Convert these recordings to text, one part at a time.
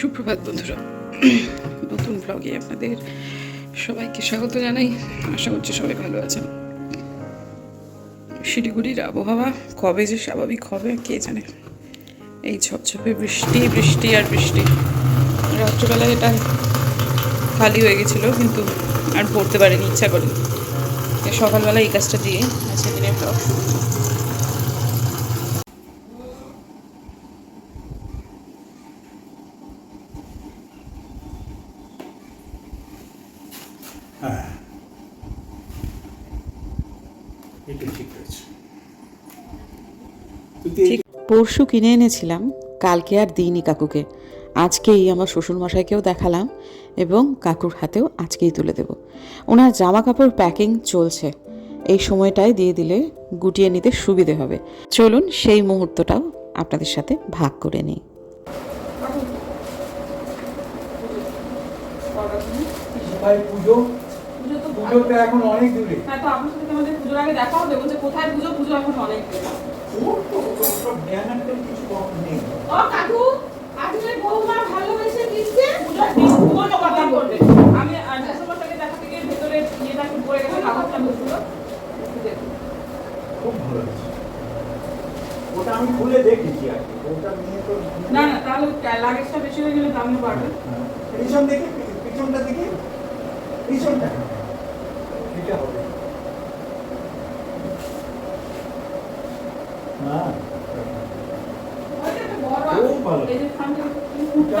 সুপ্রভাত বন্ধুরা। নতুন ব্লগে আপনাদের সবাইকে স্বাগত জানাই। আশা করছি সবাই ভালো আছেন। শিলিগুড়ির আবহাওয়া কবে যে স্বাভাবিক হবে, কে জানে? এই ঝপঝপে বৃষ্টি বৃষ্টি আর বৃষ্টি। রাত্রিবেলায় এটা খালি হয়ে গেছিল, কিন্তু আর পড়তে পারেনি, ইচ্ছা করে সকালবেলা এই কাজটা দিয়ে আজকে দিনের ব্লগ হ্যাঁ। এটা ঠিক আছে পরশু কিনে এনেছিলাম কালকে আর দিইনি কাকুকে। আজকেই আমার শ্বশুরমশাইকেও দেখালাম এবং কাকুর হাতেও আজকেই তুলে দেব। ওনার জামা কাপড় প্যাকিং চলছে। এই সময়টায় দিয়ে দিলে গুটিয়ে নিতে সুবিধে হবে। চলুন সেই মুহূর্তটাও আপনাদের সাথে ভাগ করে নিই। পুজো। পুজো এখন অনেক দূরে। হ্যাঁ তো আপনার সাথে আমাদের পুজোর আগে দেখা হবে? বলছে কোথায় পুজো? পুজো এখন অনেক ও কাকু আজকে বৌমা ভালোবেসে দিচ্ছে? পুজোর দিন কোনো কথা বলবে। আমি সাথে থেকে ভেতরে ইয়েটা একটু পড়ে গেছে কাগজটা মুখগুলো খুব ভালো ওটা আমি খুলে দেখেছি আর কি। ওটা নিয়ে তো না না তাহলে লাগেজটা বেশি হয়ে গেলে দামও বাড়বে। হ্যাঁ। পিছন দেখে পিছনটা দেখে পিছনটা এটা হবে হ্যাঁ ওইটা একটা বড় খুব ভালো। এই যে সামনে এটা কুকুরটা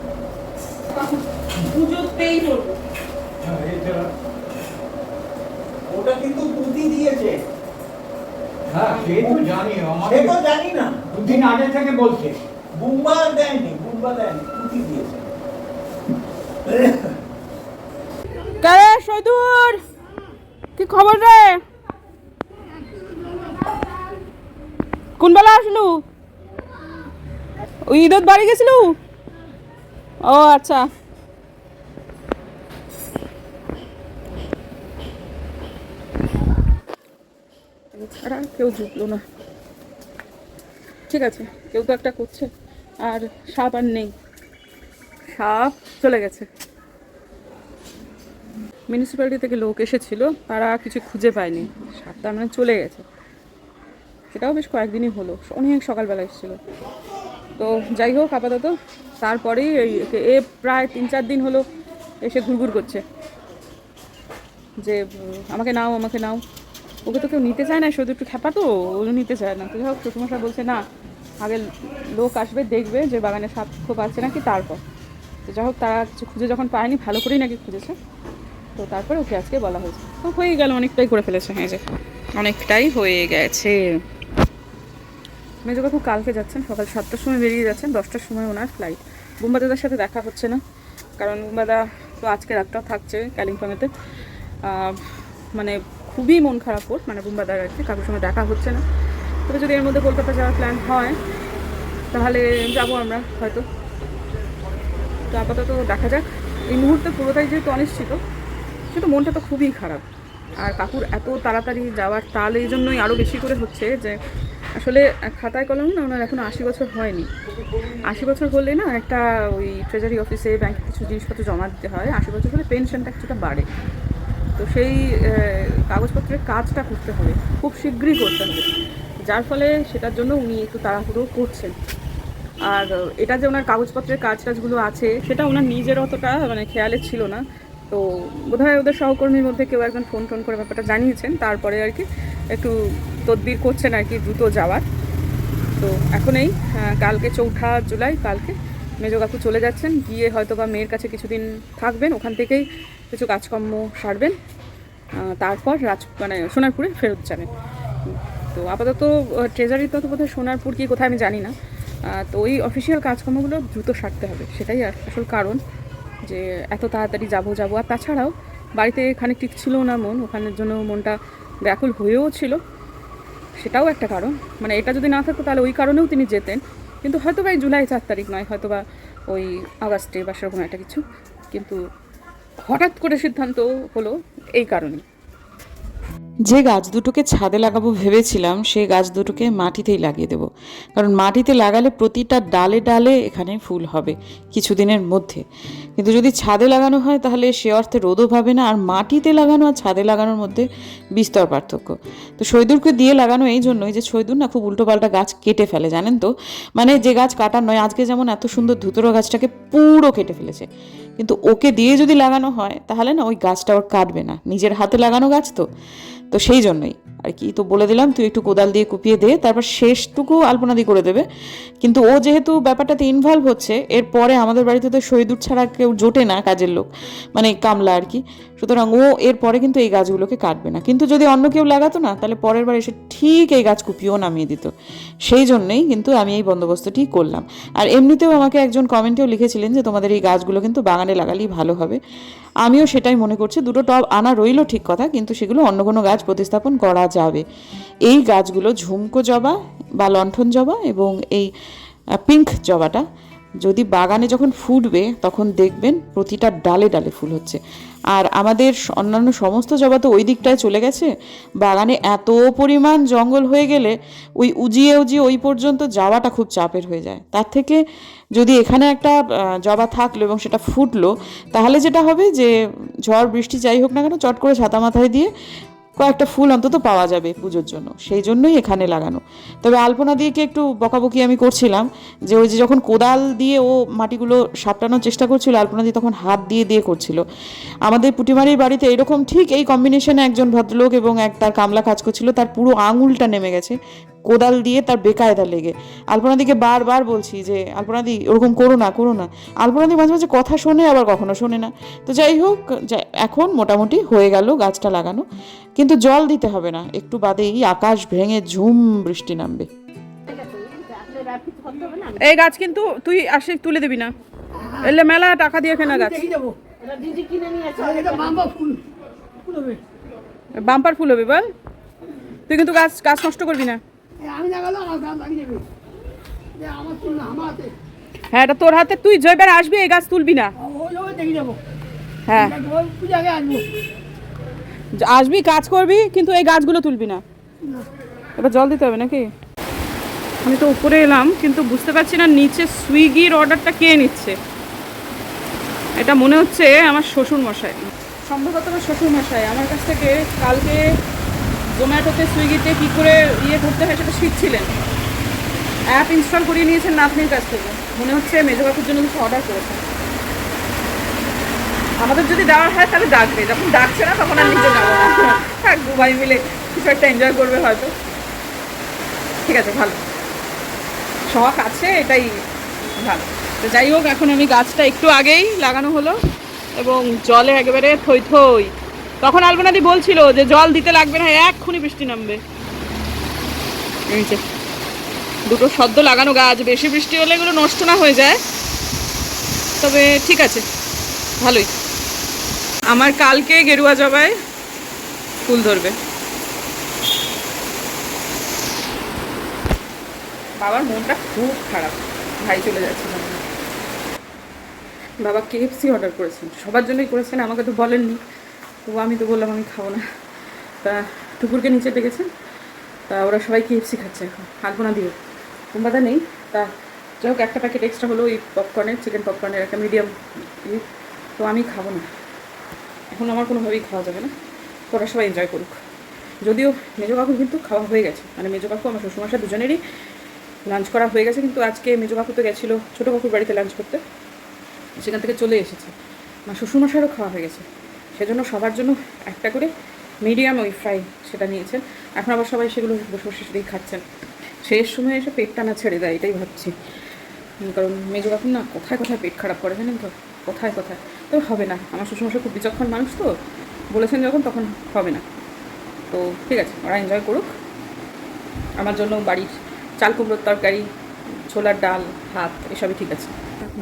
হ্যাঁ ওটা কিন্তু পুঁতি দিয়েছে। হ্যাঁ সে তো জানি সে তো জানি না। দুদিন আগে থেকে বলছে। বুম্বা দেয়নি বুম্বা দেয়নি পুঁতি দিয়েছে। কে সৈদুর? কি খবর রে? কোন বেলা আসলু? ঈদত বাড়ি গেছিলু? ও আচ্ছা। ছাড়া কেউ জুটলো না। ঠিক আছে, কেউ তো একটা করছে। আর সাপ আর নেই। সাপ চলে গেছে। মিউনিসিপ্যালিটি থেকে লোক এসেছিল, তারা কিছু খুঁজে পায়নি। সাপটা মানে চলে গেছে। সেটাও বেশ কয়েকদিনই হলো, অনেক সকালবেলা এসেছিল। তো যাই হোক, আপাতত তারপরেই এ প্রায় তিন চার দিন হলো এসে ঘুরঘুর করছে। যে আমাকে নাও আমাকে নাও। ওকে তো কেউ নিতে চায় না, শুধু একটু খ্যাপা তো, ও নিতে চায় না। তো যাই হোক শ্বশুরমশাই বলছে, না, আগে লোক আসবে, দেখবে যে বাগানে সাপ খোপ আছে নাকি, তারপর। তো যাই হোক, তারা কিছু খুঁজে যখন পায়নি, ভালো করেই নাকি খুঁজেছে। তো তারপরে ওকে আজকে বলা হয়েছে। হয়ে গেল, অনেকটাই করে ফেলেছে। হ্যাঁ যে অনেকটাই হয়ে গেছে। মেজো কাকু কালকে যাচ্ছেন, সকাল সাতটার সময় বেরিয়ে যাচ্ছেন, দশটার সময় ওনার ফ্লাইট বুম্বাদাদার সাথে দেখা হচ্ছে না, কারণ বুম্বাদা তো আজকে রাতটাও থাকছে কালিম্পংয়েতে মানে খুবই মন খারাপ ওর মানে বুম্বাদার আর কি কাকুর সঙ্গে দেখা হচ্ছে না। তবে যদি এর মধ্যে কলকাতা যাওয়ার প্ল্যান হয়, তাহলে যাব আমরা হয়তো। তো আপাতত দেখা যাক। এই মুহূর্তে পুরোটাই যেহেতু অনিশ্চিত সেটা মনটা তো খুবই খারাপ। আর কাকুর এত তাড়াতাড়ি যাওয়ার তাল এই জন্যই আরও বেশি করে হচ্ছে যে আসলে খাতায় কলম না ওনার এখনও আশি বছর হয়নি। আশি বছর হলে না একটা ওই ট্রেজারি অফিসে ব্যাংকে কিছু জিনিসপত্র জমা দিতে হয়, আশি বছর হলে পেনশনটা কিছুটা বাড়ে। তো সেই কাগজপত্রের কাজটা করতে হবে, খুব শীঘ্রই করতে হবে। যার ফলে সেটার জন্য উনি একটু তাড়াহুড়ো করছেন। আর এটা যে ওনার কাগজপত্রের কাজ টাজগুলো আছে, সেটা ওনার নিজের অতটা মানে খেয়ালে ছিল না। তো বোধহয় ওদের সহকর্মীর মধ্যে কেউ একজন ফোন টোন করে ব্যাপারটা জানিয়েছেন। তারপরে আর কি একটু তদবির করছেন আর কি দ্রুত যাওয়ার। তো এখন এই কালকে চৌঠা জুলাই, কালকে মেজো কাকু চলে যাচ্ছেন, গিয়ে হয়তো বা মেয়ের কাছে কিছুদিন থাকবেন, ওখান থেকেই কিছু কাজকর্ম সারবেন। তারপর রাজ মানে সোনারপুরে ফেরত যাবেন। তো আপাতত ট্রেজারিতে তো বোধহয় সোনারপুর কি কোথায় আমি জানি না। তো ওই অফিসিয়াল কাজকর্মগুলো দ্রুত সারতে হবে, সেটাই আস- আসল কারণ। যে এত তাড়াতাড়ি যাব যাব। আর তাছাড়াও বাড়িতে এখানে ঠিক ছিল না মন, ওখানের জন্য মনটা ব্যাকুল হয়েও ছিল। সেটাও একটা কারণ। মানে এটা যদি না থাকতো, তাহলে ওই কারণেও তিনি যেতেন। কিন্তু হয়তো বা এই জুলাই চার তারিখ নয় হয়তো বা ওই আগস্টে বা সেরকম একটা কিছু। কিন্তু হঠাৎ করে সিদ্ধান্ত হলো এই কারণেই। যে গাছ দুটোকে ছাদে লাগাবো ভেবেছিলাম সেই গাছ দুটোকে মাটিতেই লাগিয়ে দেবো। কারণ মাটিতে লাগালে প্রতিটা ডালে ডালে এখানে ফুল হবে কিছুদিনের মধ্যে। কিন্তু যদি ছাদে লাগানো হয়, তাহলে সে অর্থে রোদও পাবে না, আর মাটিতে লাগানো আর ছাদে লাগানোর মধ্যে বিস্তর পার্থক্য। তো সৈদুরকে দিয়ে লাগানো এই জন্যই যে সৈদুর না খুব উল্টোপাল্টা গাছ কেটে ফেলে, জানেন তো? মানে যে গাছ কাটার নয়, আজকে যেমন এত সুন্দর ধুতরো গাছটাকে পুরো কেটে ফেলেছে। কিন্তু ওকে দিয়ে যদি লাগানো হয়, তাহলে না ওই গাছটা ওর কাটবে না। নিজের হাতে লাগানো গাছ তো। তো সেই জন্যই। আর কি। তো বলে দিলাম, তুই একটু কোদাল দিয়ে কুপিয়ে দে, তারপর শেষটুকু আলপনা দিয়ে করে দেবে। কিন্তু ও যেহেতু ব্যাপারটাতে ইনভলভ হচ্ছে, এরপরে আমাদের বাড়িতে তো শহীদুর ছাড়া কেউ জোটে না কাজের লোক মানে কামলা আর কি। সুতরাং ও এরপরে কিন্তু এই গাছগুলোকে কাটবে না। কিন্তু যদি অন্য কেউ লাগাতো না, তাহলে পরের বার এসে ঠিক এই গাছ কুপিয়েও নামিয়ে দিত। সেই জন্যই কিন্তু আমি এই বন্দোবস্তটি করলাম। আর এমনিতেও আমাকে একজন কমেন্টেও লিখেছিলেন যে, তোমাদের এই গাছগুলো কিন্তু বাগানে লাগালেই ভালো হবে। আমিও সেটাই মনে করছি। দুটো টব আনা রইল ঠিক কথা, কিন্তু সেগুলো অন্য কোনো গাছ প্রতিস্থাপন করা যাবে। এই গাছগুলো ঝুমকো জবা বা লণ্ঠন জবা এবং এই পিঙ্ক জবাটা যদি বাগানে যখন ফুটবে তখন দেখবেন প্রতিটা ডালে ডালে ফুল হচ্ছে। আর আমাদের অন্যান্য সমস্ত জবা তো ওই দিকটায় চলে গেছে। বাগানে এত পরিমাণ জঙ্গল হয়ে গেলে ওই উজিয়ে উজিয়ে ওই পর্যন্ত যাওয়াটা খুব চাপের হয়ে যায়। তার থেকে যদি এখানে একটা জবা থাকল এবং সেটা ফুটলো, তাহলে যেটা হবে যে ঝড় বৃষ্টি যাই হোক না কেন চট করে ছাতা মাথায় দিয়ে কয়েকটা ফুল অন্তত পাওয়া যাবে পুজোর জন্য, সেই জন্যই এখানে লাগানো। তবে আলপনা দিয়ে কি একটু বকাবকি আমি করছিলাম, যে ওই যে যখন কোদাল দিয়ে ও মাটিগুলো সাপটানোর চেষ্টা করছিল, আলপনা দিয়ে তখন হাত দিয়ে দিয়ে করছিল। আমাদের পুটিমারির বাড়িতে এরকম ঠিক এই কম্বিনেশনে একজন ভদ্রলোক এবং এক তার কামলা কাজ করছিল, তার পুরো আঙুলটা নেমে গেছে কোদাল দিয়ে তার বেকায়দা লেগে। আলপনাদিকে বারবার বলছি যে, আলপনাদি, ওরকম করো না করো না। আলপনাদি মাঝে মাঝে কথা শোনে, আবার কখনো শোনে না। তো যাই হোক এখন মোটামুটি হয়ে গেল গাছটা লাগানো। কিন্তু জল দিতে হবে না, একটু বাদেই আকাশ ভেঙে ঝুম বৃষ্টি নামবে। এই গাছ কিন্তু তুই আসে তুলে দিবি না। এলে মেলা টাকা দিয়ে কেনা গাছ। বাম্পার ফুল হবে বল। তুই কিন্তু গাছ গাছ নষ্ট করবি না। আমি লাগালো আমার দাম লাগিয়ে দেবে আমার চুল আমার হাতে। হ্যাঁ এটা তোর হাতে। তুই জয়বার আসবি এই গাছ তুলবি না। দেখে যাব। হ্যাঁ। আসবি। কাজ করবি কিন্তু এই গাছগুলো তুলবি না। এবার জল দিতে হবে নাকি? আমি তো উপরে এলাম কিন্তু বুঝতে পারছি না নিচে সুইগির অর্ডারটা কে নিচ্ছে। এটা মনে হচ্ছে আমার শ্বশুর মশাই সম্ভবত আমার শ্বশুর মশাই আমার কাছ থেকে কালকে জোম্যাটোতে সুইগিতে কী করে ইয়ে করতে হয় সেটা শিখছিলেন। অ্যাপ ইনস্টল করিয়ে নিয়েছেন নাতনির কাছ থেকে। মনে হচ্ছে মেজো কাকুর জন্য কিছু অর্ডার করেছেন। আমাদের যদি দেওয়ার হয় তাহলে ডাকবে। যখন ডাকছে না, তখন আর নিজে যাব না। দুবাই মিলে কিছু একটা এনজয় করবে হয়তো। ঠিক আছে, ভালো। শখ আছে, এটাই ভালো। তো যাই হোক, এখন আমি গাছটা একটু আগেই লাগানো হলো এবং জলে একেবারে থই থই। তখন আলপনাদি বলছিল যে জল দিতে লাগবে না, এক্ষুনি বৃষ্টি নামবে। দুটো সদ্য লাগানো গাছ, বেশি বৃষ্টি হলে এগুলো নষ্ট না হয়ে যায়। তবে ঠিক আছে, ভালোই। আমার কালকে গেরুয়া জবায় ফুল ধরবে। বাবার মনটা খুব খারাপ, ভাই চলে যাচ্ছে। বাবা কেএফসি অর্ডার করেছেন, সবার জন্যই করেছেন, আমাকে তো বলেননি। তো আমি তো বললাম আমি খাব না। তা টুকুরকে নিচে ডেকেছেন। তা ওরা সবাই কেএফসি খাচ্ছে এখন। আলপনা দিয়ে। কুম্বাদা নেই। তা যাই হোক, একটা প্যাকেট এক্সট্রা হলো ওই পপকর্নের চিকেন পপকর্নের একটা মিডিয়াম ইয়ে। তো আমি খাব না। এখন আমার কোনোভাবেই খাওয়া যাবে না। ওরা সবাই এনজয় করুক। যদিও মেজো কাকুর কিন্তু খাওয়া হয়ে গেছে। মানে মেজো কাকু আমার শ্বশুরমশাই দুজনেরই লাঞ্চ করা হয়ে গেছে। কিন্তু আজকে মেজো কাকু তো গেছিল ছোটো কাকুর বাড়িতে লাঞ্চ করতে। সেখান থেকে চলে এসেছে। আমার শ্বশুরমশাইরও খাওয়া হয়ে গেছে। সেজন্য সবার জন্য একটা করে মিডিয়াম ওই ফ্রাই সেটা নিয়েছেন। এখন আবার সবাই সেগুলো বসে বসে সেটাই খাচ্ছেন। শেষ সময় এসে পেট টানা ছেড়ে দেয়, এটাই ভাবছি। কারণ মেজো কাকুর না কোথায় কোথায় পেট খারাপ করে জানেন তো? কোথায় কোথায়? তো হবে না, আমার শ্বশুরমশাই খুব বিচক্ষণ মানুষ তো। বলেছেন যখন, তখন হবে না। তো ঠিক আছে, ওরা এনজয় করুক। আমার জন্য বাড়ির চাল কুমড়োর তরকারি, ছোলার ডাল, ভাত, এসবই ঠিক আছে।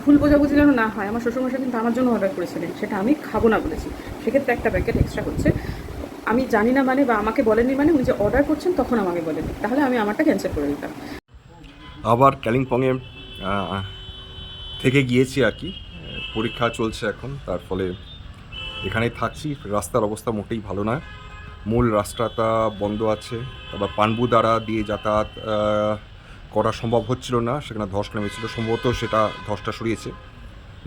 ভুল বোঝাবুঝি যেন না হয়, আমার শ্বশুরমশাই কিন্তু আমার জন্য অর্ডার করেছিলেন, সেটা আমি খাব না বলেছি। সেক্ষেত্রে একটা প্যাকেট এক্সট্রা হচ্ছে। আমি জানি না মানে বা আমাকে বলেননি মানে উনি যে অর্ডার করছেন তখন আমাকে বলেন তাহলে আমি আমারটা ক্যান্সেল করে দিতাম। আবার কালিম্পংয়ে থেকে গিয়েছি আর কি। পরীক্ষা চলছে এখন, তার ফলে এখানেই থাকছি। রাস্তার অবস্থা মোটেই ভালো নয়। মূল রাস্তাটা বন্ধ আছে। তারপর পানবু দ্বারা দিয়ে যাতায়াত করা সম্ভব হচ্ছিল না, সেখানে ধস নেমেছিল। সম্ভবত সেটা ধসটা সরিয়েছে।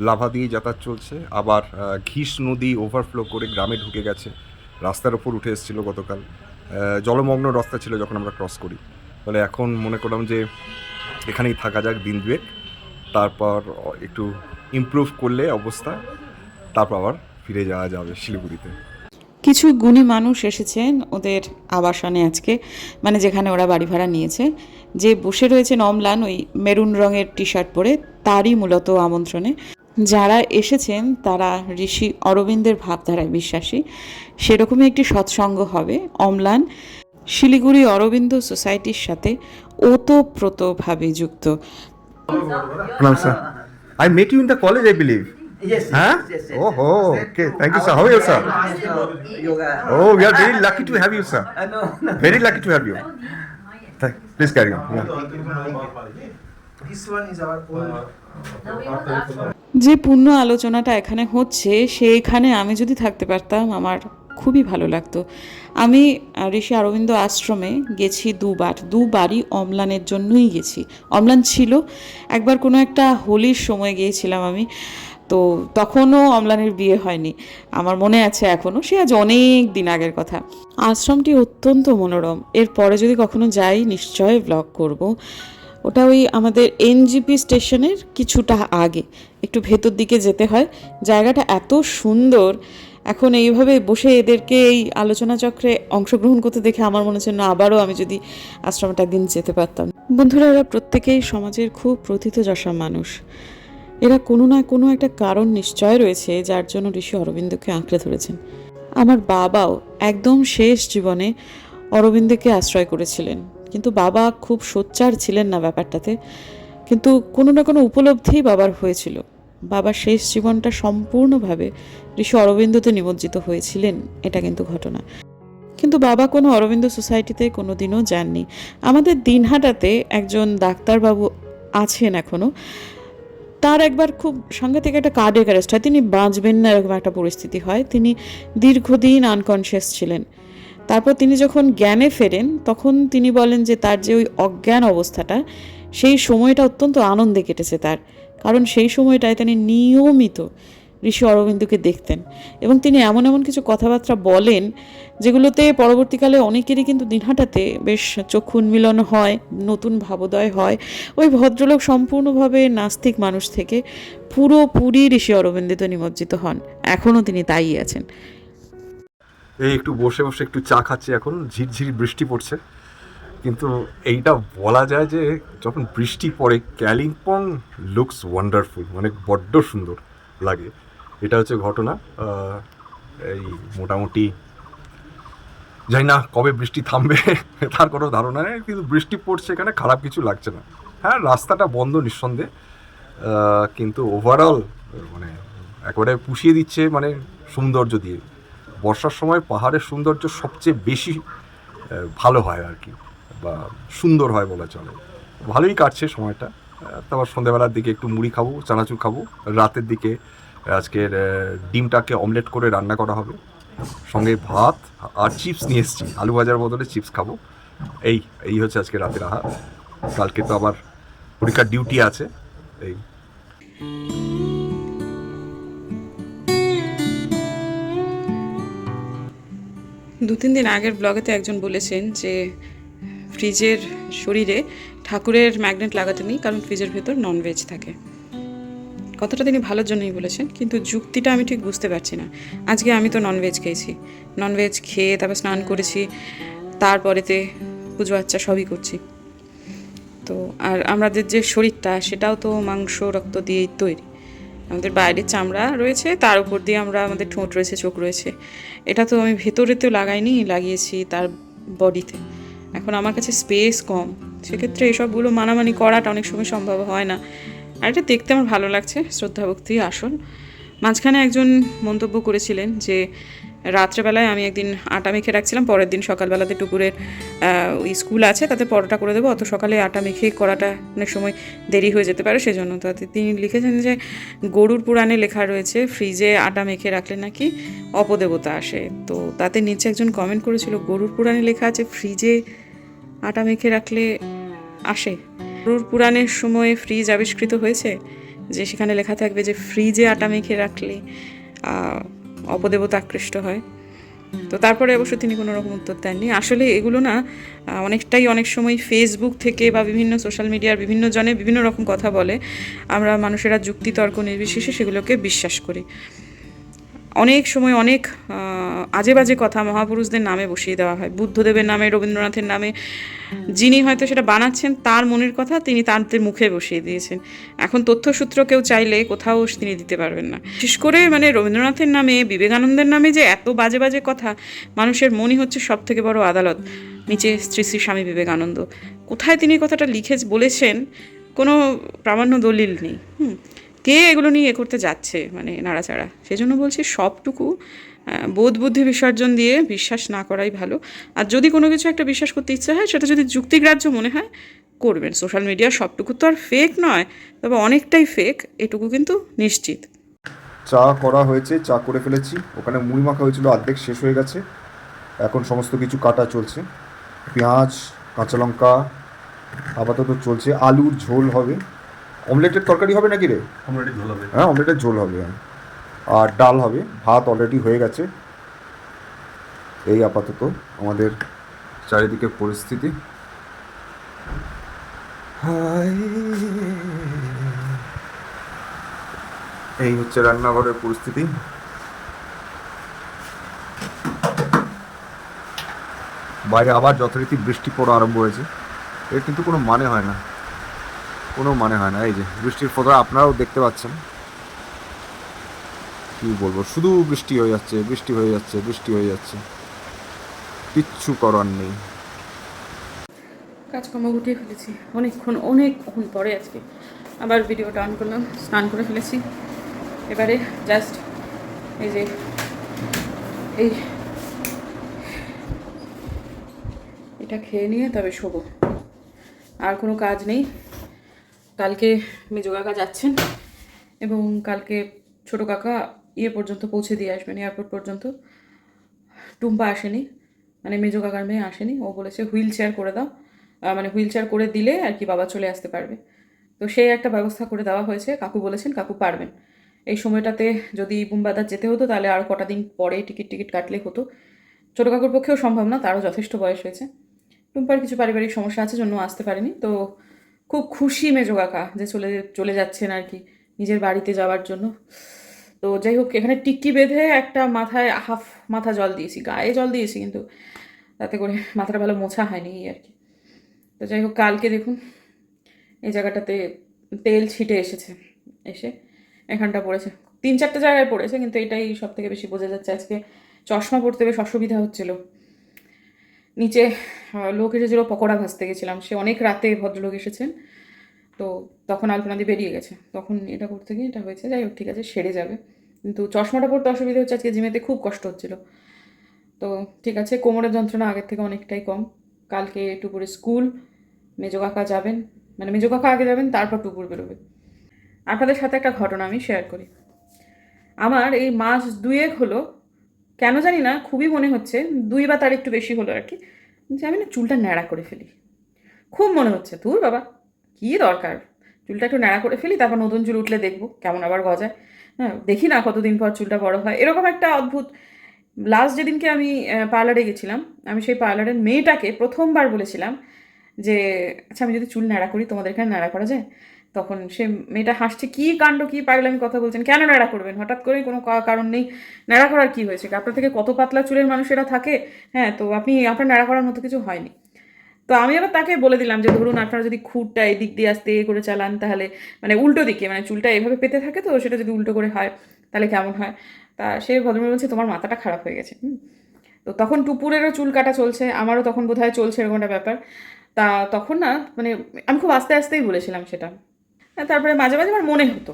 লাভা দিয়ে যাতায়াত চলছে। আবার ঘিস নদী ওভারফ্লো করে গ্রামে ঢুকে গেছে। রাস্তার ওপর উঠে এসেছিল গতকাল। জলমগ্ন রাস্তা ছিল যখন আমরা ক্রস করি। তাহলে এখন মনে করলাম যে এখানেই থাকা যাক দিন দুয়েক। তারপর একটু ইমপ্রুভ করলে অবস্থা। তারপর আবার ফিরে যাওয়া যাবে শিলিগুড়িতে। কিছু গুণী মানুষ এসেছেন ওদের আবাসনে আজকে মানে যেখানে ওরা বাড়ি ভাড়া নিয়েছে। যে বসে রয়েছেন অমলান ওই মেরুন রঙের টি শার্ট পরে, তারই মূলত আমন্ত্রণে। যারা এসেছেন, তারা ঋষি অরবিন্দের ভাবধারায় বিশ্বাসী। সেরকমই একটি সৎসঙ্গ হবে অমলান। শিলিগুড়ি অরবিন্দ সোসাইটির সাথে ওতপ্রোতভাবে যুক্ত. I met you in the. Yes, Huh? yes, yes, yes. Oh, oh, okay. Thank you, sir. How are you, sir? Oh, we are very lucky to have you, sir. Uh, no, no. Very lucky to have you. Thank- Please carry on. Yeah. This one is our old. যে পূর্ণ আলোচনাটা এখানে হচ্ছে সেইখানে আমি যদি থাকতে পারতাম আমার খুবই ভালো লাগতো আমি ঋষি অরবিন্দ আশ্রমে গেছি দুবার দুবারই অম্লানের জন্যই গেছি অম্লান ছিল একবার কোনো একটা হোলির সময় গিয়েছিলাম আমি তো তখনও অম্লানের বিয়ে হয়নি। আমার মনে আছে এখনও সে আজ অনেক দিন আগের কথা। আশ্রমটি অত্যন্ত মনোরম। এরপরে যদি কখনো যাই, নিশ্চয় ব্লগ করব। ওটা ওই আমাদের এনজিপি স্টেশনের কিছুটা আগে। একটু ভেতর দিকে যেতে হয়। জায়গাটা এত সুন্দর। এখন এইভাবে বসে এদেরকে এই আলোচনা চক্রে অংশগ্রহণ করতে দেখে আমার মনে হচ্ছে, না, আবারও আমি যদি আশ্রমটা একদিন যেতে পারতাম। বন্ধুরা এরা প্রত্যেকেই সমাজের খুব প্রথিতযশা মানুষ। এরা কোনো না কোনো একটা কারণ নিশ্চয় রয়েছে যার জন্য ঋষি অরবিন্দকে আঁকড়ে ধরেছেন। আমার বাবাও একদম শেষ জীবনে অরবিন্দকে আশ্রয় করেছিলেন। কিন্তু বাবা খুব সোচ্চার ছিলেন না ব্যাপারটাতে। কিন্তু কোনো না কোনো উপলব্ধি বাবার হয়েছিল। বাবার শেষ জীবনটা সম্পূর্ণভাবে ঋষি অরবিন্দতে নিমজ্জিত হয়েছিলেন, এটা কিন্তু ঘটনা। কিন্তু বাবা কোনো অরবিন্দ সোসাইটিতে কোনো দিনও যাননি। আমাদের দিনহাটাতে একজন ডাক্তারবাবু আছেন এখনও তার একবার খুব সঙ্গে থেকে একটা কার্ডিয়াক অ্যারেস্ট হয়। তিনি বাঁচবেন না এরকম একটা পরিস্থিতি হয়। তিনি দীর্ঘদিন আনকনশিয়াস ছিলেন। তারপর তিনি যখন জ্ঞানে ফেরেন, তখন তিনি বলেন যে তার যে ওই অজ্ঞান অবস্থাটা, সেই সময়টা অত্যন্ত আনন্দে কেটেছে তার। কারণ সেই সময়টায় তিনি নিয়মিত ঋষি অরবিন্দকে দেখতেন। এবং তিনি এমন এমন কিছু কথাবার্তা বলেন, যেগুলোতে পরবর্তীকালে অনেকেরই কিন্তু দিনহাটাতে বেশ চক্ষু উন্মিলন হয়, নতুন ভাবোদয় হয়। ওই ভদ্রলোক সম্পূর্ণভাবে নাস্তিক মানুষ থেকে পুরোপুরি ঋষি অরবিন্দিত নিমজ্জিত হন। এখনও তিনি তাই আছেন। এই একটু বসে বসে একটু চা খাচ্ছি এখন, ঝিরঝির বৃষ্টি পড়ছে। কিন্তু এইটা বলা যায় যে, যখন বৃষ্টি পড়ে, ক্যালিম্পং লুকস ওয়ান্ডারফুল মানে বড্ড সুন্দর লাগে। এটা হচ্ছে ঘটনা এই মোটামুটি জানি না কবে বৃষ্টি থামবে, তার কোনো ধারণা নেই, কিন্তু বৃষ্টি পড়ছে এখানে, খারাপ কিছু লাগছে না। হ্যাঁ রাস্তাটা বন্ধ নিঃসন্দেহে কিন্তু ওভারঅল মানে একেবারে পুষিয়ে দিচ্ছে মানে সৌন্দর্য দিয়ে। বর্ষার সময় পাহাড়ের সৌন্দর্য সবচেয়ে বেশি ভালো হয় আর কি, বা সুন্দর হয় বলা চলে। ভালোই কাটছে সময়টা তারপর সন্ধ্যেবেলার দিকে একটু মুড়ি খাব, চানাচুর খাব, রাতের দিকে আজকের ডিমটাকে অমলেট করে রান্না করা হবে। সঙ্গে ভাত আর চিপস নিয়ে এসেছি। আলু ভাজার বদলে চিপস খাব। এই এই হচ্ছে আজকে রাতের আহার। কালকে তো আবার পরীক্ষার ডিউটি আছে। এই। দু তিন দিন আগের ব্লগেতে একজন বলেছেন যে ফ্রিজের শরীরে ঠাকুরের ম্যাগনেট লাগাতে নেই, কারণ ফ্রিজের ভেতর ননভেজ থাকে। কথাটা তিনি ভালোর জন্যই বলেছেন, কিন্তু যুক্তিটা আমি ঠিক বুঝতে পারছি না। আজকে আমি তো ননভেজ খেয়েছি। ননভেজ খেয়ে তারপর স্নান করেছি, তারপরেতে পুজো আচ্চা সবই করছি। তো আর আমাদের যে শরীরটা, সেটাও তো মাংস, রক্ত দিয়েই তৈরি। আমাদের বাইরের চামড়া রয়েছে, তার উপর দিয়ে আমরা আমাদের ঠোঁট রয়েছে, চোখ রয়েছে। এটা তো আমি ভেতরে তো লাগাইনি, লাগিয়েছি তার বডিতে। এখন আমার কাছে স্পেস কম। সেক্ষেত্রে এসবগুলো মানামানি করাটা অনেক সময় সম্ভব হয় না। আর এটা দেখতে আমার ভালো লাগছে, শ্রদ্ধা ভক্তি, আসন। মাঝখানে একজন মন্তব্য করেছিলেন যে, রাত্রেবেলায় আমি একদিন আটা মেখে রাখছিলাম, পরের দিন সকালবেলাতে টুকুরের ওই স্কুল আছে, তাতে পরোটা করে দেবো, অত সকালে আটা মেখে করাটা অনেক সময় দেরি হয়ে যেতে পারে, সেজন্য তাতে তিনি লিখেছেন যে, গরুর পুরাণে লেখা রয়েছে, ফ্রিজে আটা মেখে রাখলে নাকি অপদেবতা আসে? তো তাতে নিচে একজন কমেন্ট করেছিল, গরুর পুরাণে লেখা আছে, ফ্রিজে আটা মেখে রাখলে আসে? গরুর পুরাণের সময় ফ্রিজ আবিষ্কৃত হয়েছে, যে সেখানে লেখা থাকবে যে ফ্রিজে আটা মেখে রাখলে অপদেবতা আকৃষ্ট হয়। তো তারপরে অবশ্য তিনি কোনো রকম উত্তর দেননি। আসলে এগুলো না অনেকটাই অনেক সময় ফেসবুক থেকে বা বিভিন্ন সোশ্যাল মিডিয়ার বিভিন্ন জনে বিভিন্ন রকম কথা বলে। আমরা মানুষেরা যুক্তি তর্ক নির্বিশেষে সেগুলোকে বিশ্বাস করি। অনেক সময় অনেক আজে বাজে কথা মহাপুরুষদের নামে বসিয়ে দেওয়া হয়। বুদ্ধদেবের নামে, রবীন্দ্রনাথের নামে। যিনি হয়তো সেটা বানাচ্ছেন, তার মনের কথা তিনি তাদের মুখে বসিয়ে দিয়েছেন। এখন তথ্যসূত্র কেউ চাইলে কোথাও তিনি দিতে পারবেন না। বিশেষ করে মানে রবীন্দ্রনাথের নামে, বিবেকানন্দের নামে যে এত বাজে বাজে কথা, মানুষের মনই হচ্ছে সব থেকে বড় আদালত। নিচে শ্রী শ্রী স্বামী বিবেকানন্দ। কোথায় তিনি কথাটা লিখে বলেছেন, কোনো প্রামাণ্য দলিল নেই। হুম। কে এগুলো নিয়ে এ করতে যাচ্ছে মানে নাড়াচাড়া। সেজন্য বলছি সবটুকু বোধ বুদ্ধি বিসর্জন দিয়ে বিশ্বাস না করাই ভালো। আর যদি কোনো কিছু একটা বিশ্বাস করতে ইচ্ছা হয়, সেটা যদি যুক্তিগ্রাহ্য মনে হয়, করবেন। সোশ্যাল মিডিয়া সবটুকু তো আর ফেক নয়, তবে অনেকটাই ফেক এটুকু কিন্তু নিশ্চিত। চা করা হয়েছে, চা করে ফেলেছি। ওখানে মুড়ি মাখা হয়েছিল, অর্ধেক শেষ হয়ে গেছে। এখন সমস্ত কিছু কাটা চলছে। পেঁয়াজ, কাঁচা লঙ্কা, আপাতত চলছে। আলুর ঝোল হবে। অমলেটের তরকারি হবে নাকি রে? ঝোল হবে। হ্যাঁ অমলেটের ঝোল হবে হ্যাঁ। আর ডাল হবে ভাত অলরেডি হয়ে গেছে। এই আপাতত আমাদের চারিদিকে পরিস্থিতি। এই হচ্ছে রান্নাঘরের পরিস্থিতি। বাইরে আবার যথারীতি বৃষ্টি পড়া আরম্ভ হয়েছে। এর কিন্তু কোনো মানে হয় না। কোনো মানে হয় না। এই যে বৃষ্টির ফোঁটা আপনারাও দেখতে পাচ্ছেন। কি বলব? শুধু বৃষ্টি হয়ে যাচ্ছে, বৃষ্টি হয়ে যাচ্ছে, বৃষ্টি হয়ে যাচ্ছে। কিচ্ছু করার নেই। কাজকর্ম গুটিয়ে ফেলেছি। অনেকক্ষণ অনেকক্ষণ পরে আজকে আবার ভিডিওটা অন করলাম, স্নান করে ফেলেছি। এবারে জাস্ট এই যে, এই এটা খেয়ে নিয়ে তবে শোবো। আর কোনো কাজ নেই। কালকে মেজো কাকা যাচ্ছেন এবং কালকে ছোটো কাকা ইয়ে পর্যন্ত পৌঁছে দিয়ে আসবেন এয়ারপোর্ট পর্যন্ত। টুম্পা আসেনি মানে মেজো কাকার মেয়ে আসেনি। ও বলেছে হুইল চেয়ার করে দাও। মানে হুইল চেয়ার করে দিলে আর কি বাবা চলে আসতে পারবে। তো সেই একটা ব্যবস্থা করে দেওয়া হয়েছে। কাকু বলেছেন, কাকু পারবেন। এই সময়টাতে যদি বুমবাদার যেতে হতো, তাহলে আর কটা দিন পরে টিকিট টিকিট কাটলে হতো। ছোটো কাকুর পক্ষেও সম্ভব না, তারও যথেষ্ট বয়স হয়েছে। টুম্পার কিছু পারিবারিক সমস্যা আছে, জন্য আসতে পারেনি। তো খুব খুশি মেজো কাকা যে চলে চলে যাচ্ছেন আর কি নিজের বাড়িতে যাওয়ার জন্য। তো যাই হোক, এখানে টিক্কি বেঁধে একটা মাথায় হাফ মাথা জল দিয়েছি, গায়ে জল দিয়েছি কিন্তু তাতে করে মাথাটা ভালো মোছা হয়নি আর কি। তো যাই হোক, কালকে দেখুন এই জায়গাটাতে তেল ছিটে এসেছে, এসে এখানটা পড়েছে। তিন চারটে জায়গায় পড়েছে, কিন্তু এটাই সব থেকে বেশি বোঝা যাচ্ছে। আজকে চশমা পড়তে বেশ অসুবিধা হচ্ছিল। নিচে লোক এসেছিল, পকোড়া ভাজতে গেছিলাম। সে অনেক রাতে ভদ্রলোক এসেছেন। তো তখন আলপনাদি বেরিয়ে গেছে। তখন এটা করতে গিয়ে এটা হয়েছে, যাই হোক, ঠিক আছে, সেরে যাবে। কিন্তু চশমাটা পড়তে অসুবিধা হচ্ছে, আজকে জিমেতে খুব কষ্ট হচ্ছিল। তো ঠিক আছে, কোমরের যন্ত্রণা আগের থেকে অনেকটাই কম। কালকে টুপুরে স্কুল, মেজো কাকা যাবেন মানে মেজো কাকা আগে যাবেন, তারপর টুপুর বেরোবে। আপনাদের সাথে একটা ঘটনা আমি শেয়ার করি। আমার এই মাস দুয়েক হলো কেন জানি না, খুবই মনে হচ্ছে, দুই বা তার একটু বেশি হলো আর কি, যে আমি না চুলটা ন্যাড়া করে ফেলি। খুব মনে হচ্ছে তোর বাবা, কী দরকার? চুলটা একটু ন্যাড়া করে ফেলি, তারপর নতুন চুল উঠলে দেখব কেমন আবার গজায়। হ্যাঁ দেখি না কতদিন পর চুলটা বড় হয়। এরকম একটা অদ্ভুত লাস্ট যেদিনকে আমি পার্লারে গেছিলাম, আমি সেই পার্লারের মেয়েটাকে প্রথমবার বলেছিলাম যে আচ্ছা আমি যদি চুল ন্যাড়া করি, তোমাদের এখানে ন্যাড়া করা যায়? তখন সে মেয়েটা হাসছে, কী কাণ্ড, কী পাগলামি কথা বলছেন? কেন ন্যাড়া করবেন? হঠাৎ করে কোনো কারণ নেই। ন্যাড়া করার কি হয়েছে? আপনার থেকে কত পাতলা চুলের মানুষেরা থাকে? হ্যাঁ তো আপনি, আপনার ন্যাড়া করার মতো কিছু হয়নি। তো আমি আবার তাকে বলে দিলাম যে, ধরুন আপনারা যদি খুঁটটা এই দিক দিয়ে আসতে করে চালান, তাহলে মানে উল্টো দিকে মানে চুলটা এভাবে পেতে থাকে তো, সেটা যদি উল্টো করে হয়, তাহলে কেমন হয়? তা সে ভদ্রমহিলা বলছে, তোমার মাথাটা খারাপ হয়ে গেছে। হুম। তো তখন টুপুরেরও চুল কাটা চলছে, আমারও তখন বোধহয় চলছে এরকম একটা ব্যাপার। তা তখন না মানে আমি খুব আস্তে আস্তেই বলেছিলাম সেটা। তারপরে মাঝে মাঝে আমার মনে হতো।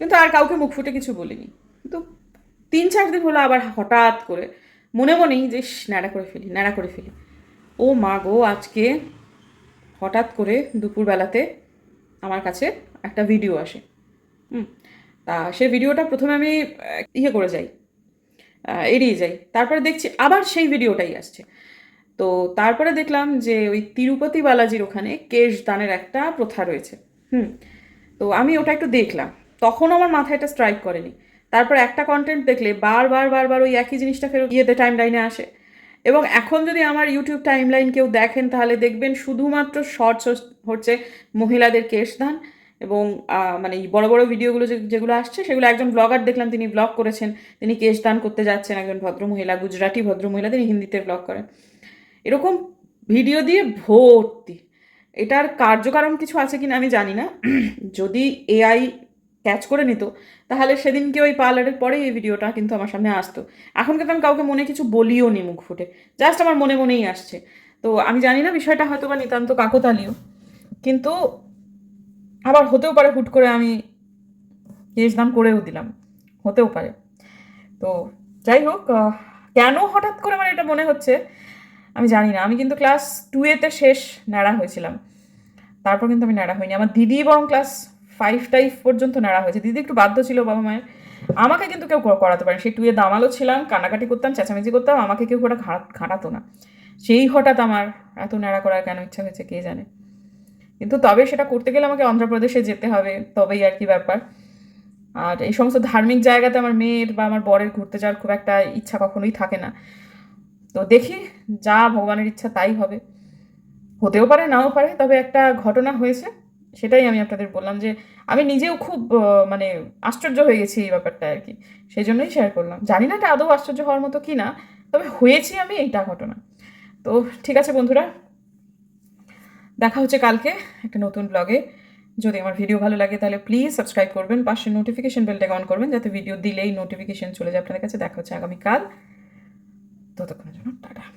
কিন্তু আর কাউকে মুখ ফুটে কিছু বলিনি। কিন্তু তিন চার দিন হলো আবার হঠাৎ করে মনে মনেই যে ন্যাড়া করে ফেলি, ন্যাড়া করে ফেলি। ও মা গো, আজকে হঠাৎ করে দুপুরবেলাতে আমার কাছে একটা ভিডিও আসে। হুম, তা সে ভিডিওটা প্রথমে আমি ইয়ে করে যাই এড়িয়ে যাই। তারপরে দেখছি আবার সেই ভিডিওটাই আসছে। তো তারপরে দেখলাম যে ওই তিরুপতি বালাজির ওখানে কেশ দানের একটা প্রথা রয়েছে। হুম। তো আমি ওটা একটু দেখলাম। তখন আমার মাথায় এটা স্ট্রাইক করেনি। তারপর একটা কন্টেন্ট দেখলে বারবার বারবার ওই একই জিনিসটা ফেরত ইয়েতে টাইম লাইনে আসে। এবং এখন যদি আমার ইউটিউব টাইম লাইন কেউ দেখেন, তাহলে দেখবেন শুধুমাত্র শর্টস হচ্ছে মহিলাদের কেশদান এবং মানে বড় বড় ভিডিওগুলো যেগুলো আসছে, সেগুলো একজন ব্লগার দেখলাম, তিনি ব্লগ করেছেন, তিনি কেশদান করতে যাচ্ছেন, একজন ভদ্রমহিলা গুজরাটি ভদ্রমহিলা তিনি হিন্দিতে ব্লগ করেন। এরকম ভিডিও দিয়ে ভর্তি। এটার কার্যকারণ কিছু আছে কিনা আমি জানি না। যদি এআই ক্যাচ করে নিত, তাহলে সেদিনকে ওই পার্লারের পরে এই ভিডিওটা কিন্তু আমার সামনে আসতো। এখন কিন্তু আমি কাউকে মনে কিছু বলিও নি মুখ ফুটে। জাস্ট আমার মনে মনেই আসছে। তো আমি জানি না বিষয়টা হয়তো বা নিতান্ত কাকতালীয়। কিন্তু আবার হতেও পারে হুট করে আমি কেস দান করেও দিলাম। হতেও পারে। তো যাই হোক কেন হঠাৎ করে আমার এটা মনে হচ্ছে? আমি জানি না। আমি কিন্তু ক্লাস টুয়েতে শেষ ন্যাড়া হয়েছিলাম। তারপর কিন্তু আমি ন্যাড়া হইনি। আমার দিদি বরং ক্লাস ফাইভ টাইভ পর্যন্ত ন্যাড়া হয়েছে। দিদি একটু বাধ্য ছিল বাবা মায়ের। আমাকে কিন্তু কেউ কর- করাতে পারে সেই টুয়ে দামালো ছিলাম কানাকাটি করতাম, চেঁচামেচি করতাম। আমাকে কেউ ওটা ঘাটাতো না। সেই হঠাৎ আমার এত ন্যাড়া করার কেন ইচ্ছা হয়েছে কে জানে? কিন্তু তবে সেটা করতে গেলে আমাকে অন্ধ্রপ্রদেশে যেতে হবে। তবেই আর কি ব্যাপার। আর এই সমস্ত ধার্মিক জায়গাতে আমার মেয়ের বা আমার বরের ঘুরতে যাওয়ার খুব একটা ইচ্ছা কখনোই থাকে না। তো দেখি যা ভগবানের ইচ্ছা তাই হবে। হতেও পারে, নাও পারে, তবে একটা ঘটনা হয়েছে, সেটাই আমি আপনাদের বললাম যে আমি নিজেও খুব মানে আশ্চর্য হয়ে গেছি এই ব্যাপারটা আর কি সেই জন্যই শেয়ার করলাম। জানি না এটা আদৌ আশ্চর্য হওয়ার মতো কি না, তবে হয়েছি আমি এইটা ঘটনা। তো ঠিক আছে বন্ধুরা, দেখা হচ্ছে কালকে একটা নতুন ব্লগে যদি আমার ভিডিও ভালো লাগে তাহলে প্লিজ সাবস্ক্রাইব করবেন, পাশে নোটিফিকেশন বেলটাকে অন করবেন, যাতে ভিডিও দিলেই নোটিফিকেশন চলে যায়। আপনাদের কাছে দেখা হচ্ছে আগামীকাল। tuota kun on sanottu